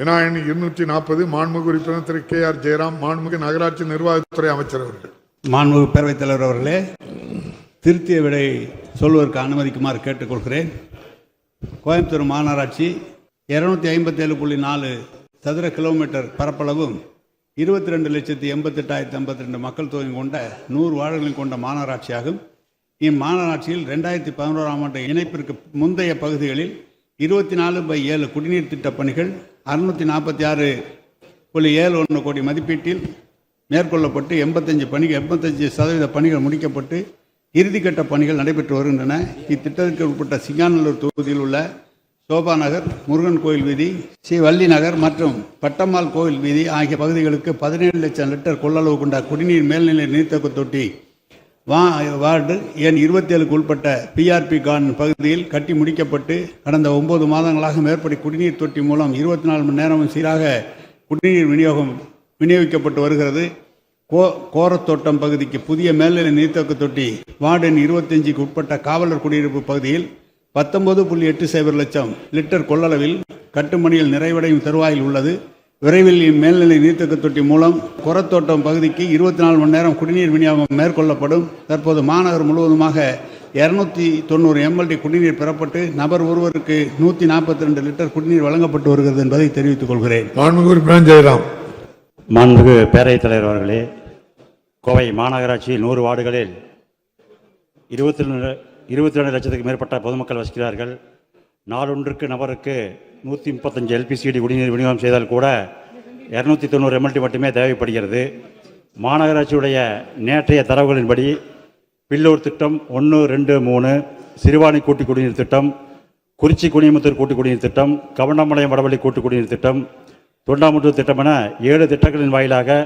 விநாயகன் இருநூற்றி நாற்பது மாண்புமிகு உறுப்பினர் திரு கே ஆர் ஜெயராம் மாண்புமிகு நகராட்சி நிர்வாகத்துறை அமைச்சர் அவர்கள். மாண்புமிகு பேரவைத் தலைவர் அவர்களே திருத்திய விடை சொல்வதற்கு அனுமதிக்குமாறு கேட்டுக்கொள்கிறேன். கோயம்புத்தூர் மாநகராட்சி இரநூத்தி ஐம்பத்தேழு புள்ளி நாலு சதுர கிலோமீட்டர் பரப்பளவும் இருபத்தி ரெண்டு லட்சத்தி எண்பத்தெட்டாயிரத்தி ஐம்பத்தி ரெண்டு மக்கள் தொகை கொண்ட நூறு வார்டுகளை கொண்ட மாநகராட்சியாகும். இம்மாநகராட்சியில் ரெண்டாயிரத்தி பதினோராம் ஆண்டு இணைப்பிற்கு முந்தைய பகுதிகளில் இருபத்தி நாலு பை ஏழு குடிநீர் திட்டப் பணிகள் அறுநூற்றி நாற்பத்தி ஆறு புள்ளி ஏழு ஒன்று கோடி மதிப்பீட்டில் மேற்கொள்ளப்பட்டு எண்பத்தஞ்சு பணிகள் எண்பத்தஞ்சு சதவீத பணிகள் முடிக்கப்பட்டு இறுதிக்கட்ட பணிகள் நடைபெற்று வருகின்றன. இத்திட்டத்திற்கு உட்பட்ட சிங்காநல்லூர் தொகுதியில் உள்ள சோபா நகர் முருகன் கோயில் வீதி ஸ்ரீ வள்ளி நகர் மற்றும் பட்டம்மாள் கோயில் வீதி ஆகிய பகுதிகளுக்கு பதினேழு லட்சம் லிட்டர் கொள்ளளவு கொண்ட குடிநீர் மேல்நிலை நீர்த்தக்கு தொட்டி வா வார்டு எண் இருபத்தேழுக்கு உட்பட்ட பிஆர்பி கான் பகுதியில் கட்டி முடிக்கப்பட்டு கடந்த ஒன்பது மாதங்களாக மேற்படி குடிநீர் தொட்டி மூலம் இருபத்தி நாலு மணி நேரமும் சீராக குடிநீர் விநியோகம் விநியோகிக்கப்பட்டு வருகிறது. கோ கோரத்தோட்டம் பகுதிக்கு புதிய மேல்நிலை நீர்த்தக்க தொட்டி வார்டு எண் இருபத்தஞ்சுக்கு உட்பட்ட காவலர் குடியிருப்பு பகுதியில் பத்தொன்பது புள்ளி எட்டு சைபர் லட்சம் லிட்டர் கொள்ளளவில் கட்டுமணியில் நிறைவடையும் தருவாயில் உள்ளது. விரைவில் இம்மேல்நிலை நீர்த்தக்க தொட்டி மூலம் கொரத்தோட்டம் பகுதிக்கு இருபத்தி நாலு மணி நேரம் குடிநீர் விநியோகம் மேற்கொள்ளப்படும். தற்போது மாநகர் முழுவதுமாக இருநூத்தி தொண்ணூறு எம்எல்டி குடிநீர் பெறப்பட்டு நபர் ஒருவருக்கு நூற்றி நாற்பத்தி ரெண்டு லிட்டர் குடிநீர் வழங்கப்பட்டு வருகிறது என்பதை தெரிவித்துக் கொள்கிறேன். ஜெயராம். மாண்புமிகு பேரவைத் தலைவர் அவர்களே கோவை மாநகராட்சியில் நூறு வார்டுகளில் இருபத்தி ரெண்டு இருபத்தி ரெண்டு லட்சத்துக்கு மேற்பட்ட பொதுமக்கள் வசிக்கிறார்கள். நாளொன்றுக்கு நபருக்கு நூற்றி முப்பத்தஞ்சு எல்பிசிடி குடிநீர் விநியோகம் செய்தால் கூட இரநூத்தி தொண்ணூறு எம்எல்டி மட்டுமே தேவைப்படுகிறது. மாநகராட்சியுடைய நேற்றைய தரவுகளின்படி பில்லூர் திட்டம் ஒன்று ரெண்டு மூணு சிறுவாணி கூட்டு குடிநீர் திட்டம் குறிச்சி குனியமுத்தூர் கூட்டு குடிநீர் திட்டம் கவண்டமலையம் வடவள்ளி கூட்டு குடிநீர் திட்டம் தொண்டாமுத்தூர் திட்டம் என ஏழு திட்டங்களின் வாயிலாக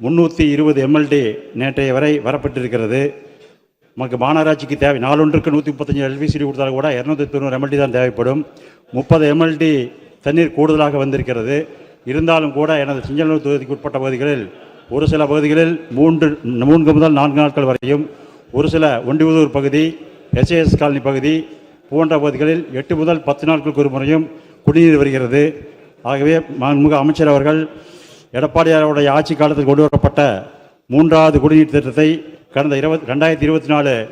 முன்னூற்றி இருபது எம்எல்டி நேற்றைய வரை வரப்பட்டிருக்கிறது. நமக்கு மாநகராட்சிக்கு தேவை. நாலொன்றுக்கு நூற்றி முப்பத்தஞ்சு எல்பிசிடி கொடுத்தாலும் கூட இரநூத்தி தொண்ணூறு எம்எல்டி தான் தேவைப்படும். முப்பது எம்எல்டி தண்ணீர் கூடுதலாக வந்திருக்கிறது. இருந்தாலும் கூட எனது சிஞ்சலூர் தொகுதிக்கு உட்பட்ட பகுதிகளில் ஒரு சில பகுதிகளில் மூன்று மூன்று முதல் நான்கு நாட்கள் வரையும் ஒரு சில ஒண்டிபுதூர் பகுதி எஸ்ஏஎஸ் காலனி பகுதி போன்ற பகுதிகளில் எட்டு முதல் பத்து நாட்களுக்கு ஒரு முறையும் குடிநீர் வருகிறது. ஆகவே மாண்புமிகு அமைச்சர் அவர்கள் எடப்பாடியாருடைய ஆட்சி காலத்தில் கொண்டு வரப்பட்ட மூன்றாவது குடிநீர் திட்டத்தை கடந்த இருபத் ரெண்டாயிரத்தி இருபத்தி நாலு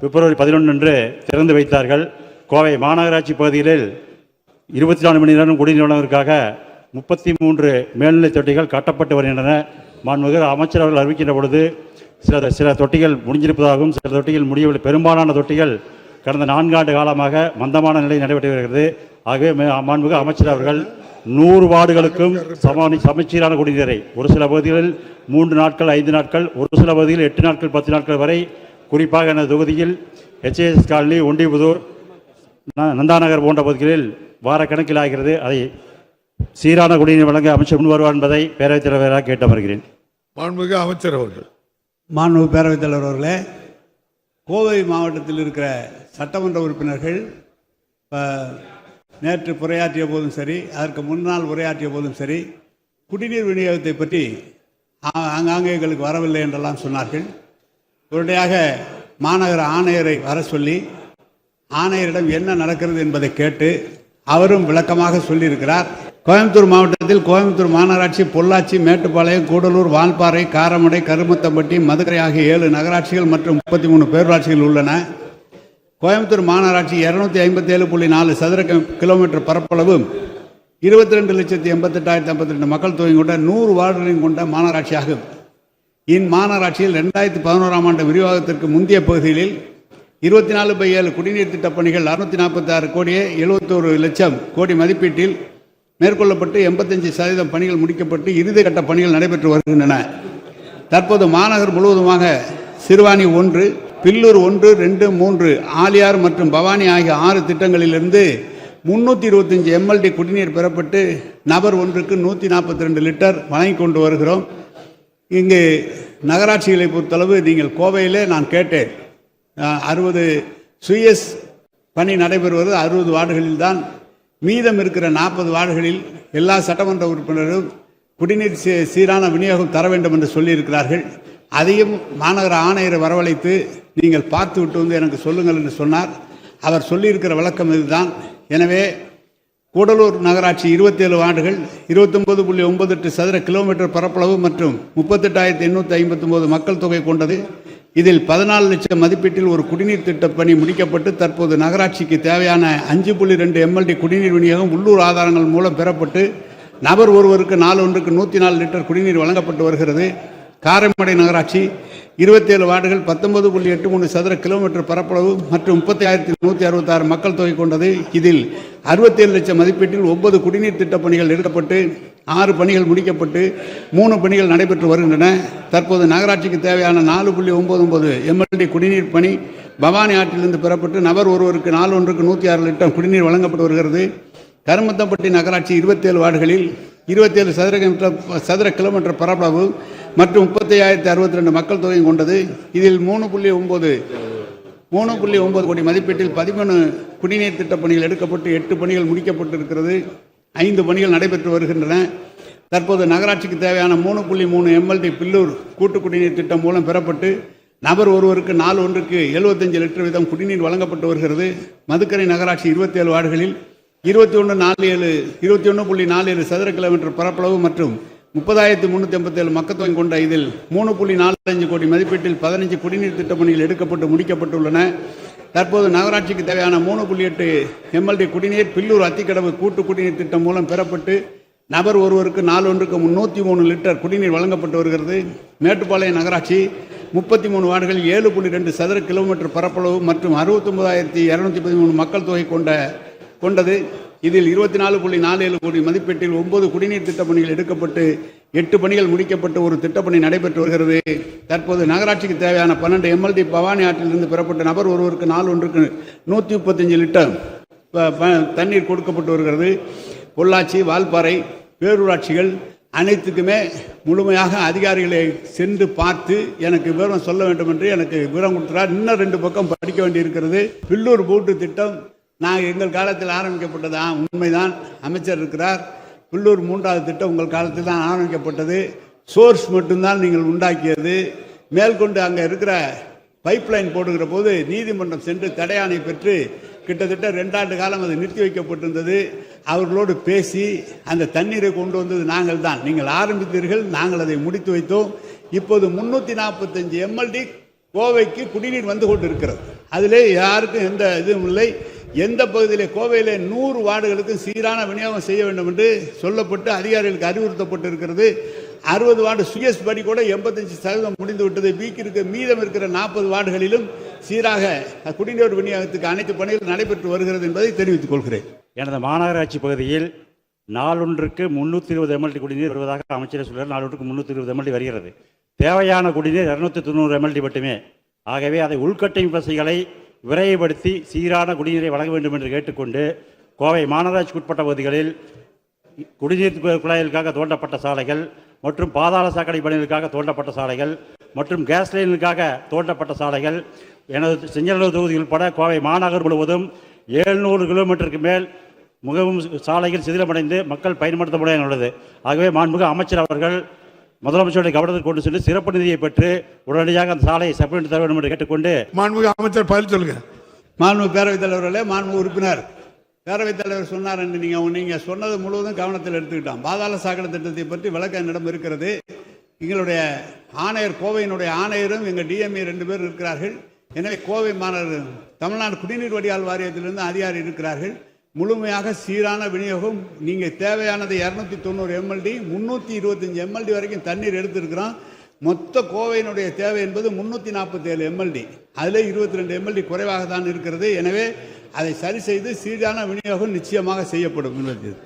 பிப்ரவரி பதினொன்று அன்று திறந்து வைத்தார்கள். கோவை மாநகராட்சி பகுதிகளில் இருபத்தி நாலு மணி நேரம் குடிநீர் முப்பத்தி மூன்று மேல்நிலை தொட்டிகள் கட்டப்பட்டு வருகின்றன. மாண்புமிகு அமைச்சர் அவர்கள் அறிவிக்கின்ற பொழுது சில சில தொட்டிகள் முடிஞ்சிருப்பதாகவும் சில தொட்டிகள் முடியவில்லை. பெரும்பாலான தொட்டிகள் கடந்த நான்காண்டு காலமாக மந்தமான நிலை நடைபெற்று வருகிறது. ஆகவே மே- மாண்புமிகு அமைச்சர் அவர்கள் நூறு வார்டுகளுக்கும் சமானி சமச்சீரான குடிநீரை. ஒரு சில பகுதிகளில் மூன்று நாட்கள் ஐந்து நாட்கள் ஒரு சில பகுதிகளில் எட்டு நாட்கள் பத்து நாட்கள் வரை. குறிப்பாக எனது தொகுதியில் ஹெச்ஏஎஸ் காலனி ஒண்டிபுதூர் நந்தாநகர் போன்ற பகுதிகளில் வார கணக்கில் ஆகிறது. அதை சீரான குடிநீர் வழங்க அமைச்சர் முன் வருவார் என்பதை பேரவைத் தலைவராக கேட்டு வருகிறேன். மாண்புமிகு அமைச்சர் அவர்கள். மாண்பு பேரவைத் தலைவர் அவர்களே கோவை மாவட்டத்தில் இருக்கிற சட்டமன்ற உறுப்பினர்கள் இப்போ நேற்று உரையாற்றிய போதும் சரி அதற்கு முன்னால் உரையாற்றிய போதும் சரி குடிநீர் விநியோகத்தை பற்றி ஆ- ஆங்காங்கே எங்களுக்கு வரவில்லை என்றெல்லாம் சொன்னார்கள். உடனடியாக மாநகர ஆணையரை வர சொல்லி ஆணையரிடம் என்ன நடக்கிறது என்பதை கேட்டு அவரும் விளக்கமாக சொல்லியிருக்கிறார். கோயம்புத்தூர் மாவட்டத்தில் கோயம்புத்தூர் மாநகராட்சி பொள்ளாச்சி மேட்டுப்பாளையம் கூடலூர் வால்பாறை காரமடை கருமத்தம்பட்டி மதுரை ஆகிய ஏழு நகராட்சிகள் மற்றும் முப்பத்தி மூணு பேரூராட்சிகள் உள்ளன. கோயம்புத்தூர் மாநகராட்சி இருநூத்தி ஐம்பத்தி ஏழு புள்ளி நாலு சதுர கிலோமீட்டர் பரப்பளவு இருபத்தி ரெண்டு லட்சத்தி எண்பத்தெட்டாயிரத்தி ஐம்பத்தி ரெண்டு மக்கள் தொகை கொண்ட நூறு வார்டுகளையும் கொண்ட மாநகராட்சியாகும். இம்மாநகராட்சியில் ரெண்டாயிரத்தி பதினோராம் ஆண்டு விரிவாகத்திற்கு முந்தைய பகுதிகளில் இருபத்தி நாலு பை ஏழு குடிநீர் திட்டப் பணிகள் அறுநூத்தி நாற்பத்தி ஆறு கோடியே எழுபத்தோரு லட்சம் கோடி மதிப்பீட்டில் மேற்கொள்ளப்பட்டு எண்பத்தஞ்சு சதவீதம் பணிகள் முடிக்கப்பட்டு இறுதி கட்ட பணிகள் நடைபெற்று வருகின்றன. தற்போது மாநகர் முழுவதுமாக சிறுவாணி ஒன்று பில்லூர் ஒன்று ரெண்டு மூன்று ஆலியார் மற்றும் பவானி ஆகிய ஆறு திட்டங்களிலிருந்து முன்னூற்றி இருபத்தஞ்சி எம்எல்டி குடிநீர் பெறப்பட்டு நபர் ஒன்றுக்கு நூற்றி நாற்பத்தி ரெண்டு லிட்டர் வழங்கி கொண்டு வருகிறோம். இங்கு நகராட்சிகளை பொறுத்தளவு நீங்கள் கோவையிலே நான் கேட்டேன். அறுபது சுயஸ் பணி நடைபெறுவது அறுபது வார்டுகளில் தான் மீதம் இருக்கிற நாற்பது வார்டுகளில் எல்லா சட்டமன்ற உறுப்பினரும் குடிநீர் சீ- சீரான விநியோகம் தர வேண்டும் என்று சொல்லியிருக்கிறார்கள். அதையும் மாநகர ஆணையரை வரவழைத்து நீங்கள் பார்த்து விட்டு வந்து எனக்கு சொல்லுங்கள் என்று சொன்னார். அவர் சொல்லியிருக்கிற விளக்கம் இதுதான். எனவே கூடலூர் நகராட்சி இருபத்தேழு ஆண்டுகள் இருபத்தொன்பது புள்ளி ஒன்பது எட்டு சதுர கிலோமீட்டர் பரப்பளவு மற்றும் முப்பத்தெட்டாயிரத்தி எண்ணூற்றி ஐம்பத்தொம்போது மக்கள் தொகை கொண்டது. இதில் பதினாலு லட்சம் மதிப்பீட்டில் ஒரு குடிநீர் திட்டப் பணி முடிக்கப்பட்டு தற்போது நகராட்சிக்கு தேவையான அஞ்சு புள்ளி ரெண்டு எம்எல்டி குடிநீர் விநியோகம் உள்ளூர் ஆதாரங்கள் மூலம் பெறப்பட்டு நபர் ஒருவருக்கு நாலு ஒன்றுக்கு நூற்றி நாலு லிட்டர் குடிநீர் வழங்கப்பட்டு வருகிறது. காரைமடை நகராட்சி இருபத்தேழு வார்டுகள் பத்தொன்பது புள்ளி எட்டு மூணு சதுர கிலோமீட்டர் பரப்பளவு மற்றும் முப்பத்தி ஆயிரத்தி நூற்றி அறுபத்தாறு மக்கள் தொகை கொண்டது இதில். அறுபத்தேழு லட்சம் மதிப்பீட்டில் ஒன்பது குடிநீர் திட்டப் பணிகள் எடுக்கப்பட்டு ஆறு பணிகள் முடிக்கப்பட்டு மூணு பணிகள் நடைபெற்று வருகின்றன. தற்போது நகராட்சிக்கு தேவையான நாலு புள்ளி ஒன்பது ஒன்பது எம்எல்டி குடிநீர் பணி பவானி ஆற்றிலிருந்து பெறப்பட்டு நபர் ஒருவருக்கு நாலு ஒன்றுக்கு நூற்றி ஆறு லிட்டர் குடிநீர் வழங்கப்பட்டு வருகிறது. கருமத்தம்பட்டி நகராட்சி இருபத்தேழு வார்டுகளில் இருபத்தேழு சதுர கிலோமீட்டர் சதுர கிலோமீட்டர் பரப்பளவு மற்றும் முப்பத்தி ஐயாயிரத்தி அறுபத்தி ரெண்டு மக்கள் தொகையும் கொண்டது. இதில் மூணு புள்ளி ஒம்பது மூணு புள்ளி ஒன்பது கோடி மதிப்பீட்டில் பதிமூணு குடிநீர் திட்டப் பணிகள் எடுக்கப்பட்டு எட்டு பணிகள் முடிக்கப்பட்டிருக்கிறது. ஐந்து பணிகள் நடைபெற்று வருகின்றன. தற்போது நகராட்சிக்கு தேவையான மூணு புள்ளி மூணு எம்எல்டி பில்லூர் கூட்டு குடிநீர் திட்டம் மூலம் பெறப்பட்டு நபர் ஒருவருக்கு நாலு ஒன்றுக்கு எழுபத்தஞ்சு லிட்டர் வீதம் குடிநீர் வழங்கப்பட்டு வருகிறது. மதுக்கரை நகராட்சி இருபத்தேழு வார்டுகளில் இருபத்தி ஒன்று நாலு ஏழு இருபத்தி ஒன்று புள்ளி நாலு ஏழு சதுர கிலோமீட்டர் பரப்பளவு மற்றும் முப்பதாயிரத்தி முந்நூற்றி எண்பத்தேழு மக்கத்தொகை கொண்ட இதில் மூணு புள்ளி நாலஞ்சு கோடி மதிப்பீட்டில் பதினஞ்சு குடிநீர் திட்டப் பணிகள் எடுக்கப்பட்டு முடிக்கப்பட்டுள்ளன. தற்போது நகராட்சிக்கு தேவையான மூணு புள்ளி எட்டு எம்எல்டி குடிநீர் பில்லூர் அத்திக்கடவு கூட்டு குடிநீர் திட்டம் மூலம் பெறப்பட்டு நபர் ஒருவருக்கு நாலு ஒன்றுக்கு முந்நூற்றி மூணு லிட்டர் குடிநீர் வழங்கப்பட்டு வருகிறது. மேட்டுப்பாளையம் நகராட்சி முப்பத்தி மூணு வார்டுகள் ஏழு புள்ளி ரெண்டு சதுர கிலோமீட்டர் பரப்பளவு மற்றும் அறுபத்தொன்பதாயிரத்தி இரநூத்தி பதிமூணு மக்கள் தொகை கொண்ட கொண்டது. இதில் இருபத்தி நாலு புள்ளி நாலு ஏழு கோடி மதிப்பீட்டில் ஒன்பது குடிநீர் திட்டப் பணிகள் எடுக்கப்பட்டு எட்டு பணிகள் முடிக்கப்பட்டு ஒரு திட்டப்பணி நடைபெற்று வருகிறது. தற்போது நகராட்சிக்கு தேவையான பன்னெண்டு எம்எல்டி பவானி ஆற்றிலிருந்து பெறப்பட்ட நபர் ஒருவருக்கு நாலு ஒன்றுக்கு நூற்றி முப்பத்தஞ்சு லிட்டர் ப- ப- தண்ணீர் கொடுக்கப்பட்டு வருகிறது. பொள்ளாச்சி வால்பாறை பேரூராட்சிகள் அனைத்துக்குமே முழுமையாக அதிகாரிகளை சென்று பார்த்து எனக்கு விவரம் சொல்ல வேண்டும் என்று எனக்கு விவரம் கொடுத்துறார் இன்னும் ரெண்டு பக்கம் படிக்க வேண்டியிருக்கிறது. பில்லூர் பூட்டு திட்டம் நாங்கள் எங்கள் காலத்தில் ஆரம்பிக்கப்பட்டதா உண்மைதான். அமைச்சர் இருக்கிறார். உள்ளூர் மூன்றாவது திட்டம் உங்கள் காலத்தில் தான் ஆரம்பிக்கப்பட்டது. சோர்ஸ் மட்டும்தான் நீங்கள் உண்டாக்கியது. மேற்கொண்டு அங்கே இருக்கிற பைப்லைன் போடுகிற போது நீதிமன்றம் சென்று தடையாணை பெற்று கிட்டத்தட்ட ரெண்டாண்டு காலம் அது நிறுத்தி வைக்கப்பட்டிருந்தது. அவர்களோடு பேசி அந்த தண்ணீரை கொண்டு வந்தது நாங்கள் தான். நீங்கள் ஆரம்பித்தீர்கள் நாங்கள் அதை முடித்து வைத்தோம். இப்போது முன்னூற்றி நாற்பத்தஞ்சு எம்எல்டி கோவைக்கு குடிநீர் வந்து கொண்டு இருக்கிறது அதிலே யாருக்கும் எந்த இதுவும் இல்லை. எந்த பகுதியிலே கோவையில் நூறு வார்டுகளுக்கும் சீரான விநியோகம் செய்ய வேண்டும் என்று சொல்லப்பட்டு அதிகாரிகளுக்கு அறிவுறுத்தப்பட்டு இருக்கிறது அறுபது வார்டு சுயஸ் படி கூட எண்பத்தஞ்சு சதவீதம் முடிந்து விட்டது. மீக்கு இருக்க மீதம் இருக்கிற நாற்பது வார்டுகளிலும் சீராக குடிநீர் விநியோகத்துக்கு அனைத்து பணிகள் நடைபெற்று வருகிறது என்பதை தெரிவித்துக் கொள்கிறேன். எனது மாநகராட்சி பகுதியில் நாளொன்றுக்கு முந்நூற்றி இருபது எம்எல்டி குடிநீர் வருவதாக அமைச்சர் சொல்கிறார் நாளொன்றுக்கு முந்நூற்றி இருபது எம்எல்டி வருகிறது. தேவையான குடிநீர் இரநூத்தி தொண்ணூறு எம்எல்டி மட்டுமே. ஆகவே அதை உள்கட்டமைப்பு வசதிகளை விரைவுபடுத்தி சீரான குடிநீரை வழங்க வேண்டும் என்று கேட்டுக்கொண்டு கோவை மாநகராட்சிக்கு உட்பட்ட பகுதிகளில் குடிநீர் குழாய்களுக்காக தோண்டப்பட்ட சாலைகள் மற்றும் பாதாள சாக்கடை பணிகளுக்காக தோண்டப்பட்ட சாலைகள் மற்றும் கேஸ் லைனுக்காக தோண்டப்பட்ட சாலைகள். எனது செஞ்சலூர் தொகுதி உட்பட கோவை மாநகர் முழுவதும் எழுநூறு கிலோமீட்டருக்கு மேல் மிகவும் சாலைகள் சிதிலமடைந்து மக்கள் பயன்படுத்த முடியாது உள்ளது. ஆகவே மாண்புக அமைச்சர் அவர்கள் முதலமைச்சருடைய கவனத்தில் கொண்டு சென்று சிறப்பு நிதியை பெற்று உடனடியாக அந்த சாலையை செப்பனிட்டு தர வேண்டும் என்று கேட்டுக்கொண்டு மாண்புமிகு அமைச்சர் பதில் சொல்லுங்க. மாண்பு பேரவைத் தலைவர்களே மாண்பு உறுப்பினர். பேரவைத் தலைவர் சொன்னார் என்று நீங்கள் நீங்கள் சொன்னது முழுவதும் கவனத்தில் எடுத்துக்கிட்டோம் பாதாள சாக்கடை திட்டத்தை பற்றி விளக்கம் என்னிடம் இருக்கிறது. எங்களுடைய ஆணையர் கோவையினுடைய ஆணையரும் எங்கள் டிஎம்ஏ ரெண்டு பேர் இருக்கிறார்கள். எனவே கோவை மாநகர் தமிழ்நாடு குடிநீர் வடிகால் வாரியத்திலிருந்து அதிகாரி இருக்கிறார்கள். முழுமையாக சீரான விநியோகம். நீங்கள் தேவையானது இரநூத்தி தொண்ணூறு எம்எல்டி முந்நூற்றி இருபத்தஞ்சி எம்எல்டி வரைக்கும் தண்ணீர் எடுத்திருக்கிறோம். மொத்த கோவையினுடைய தேவை என்பது முன்னூற்றி நாற்பத்தேழு எம்எல்டி அதில் இருபத்தி ரெண்டு எம்எல்டி குறைவாக தான் இருக்கிறது. எனவே அதை சரி செய்து சீரான விநியோகம் நிச்சயமாக செய்யப்படும் என்பது.